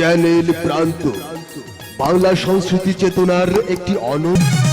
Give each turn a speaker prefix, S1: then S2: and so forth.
S1: Channel প্রান্ত। বাংলা সংস্কৃতি চেতনার একটি অনন্য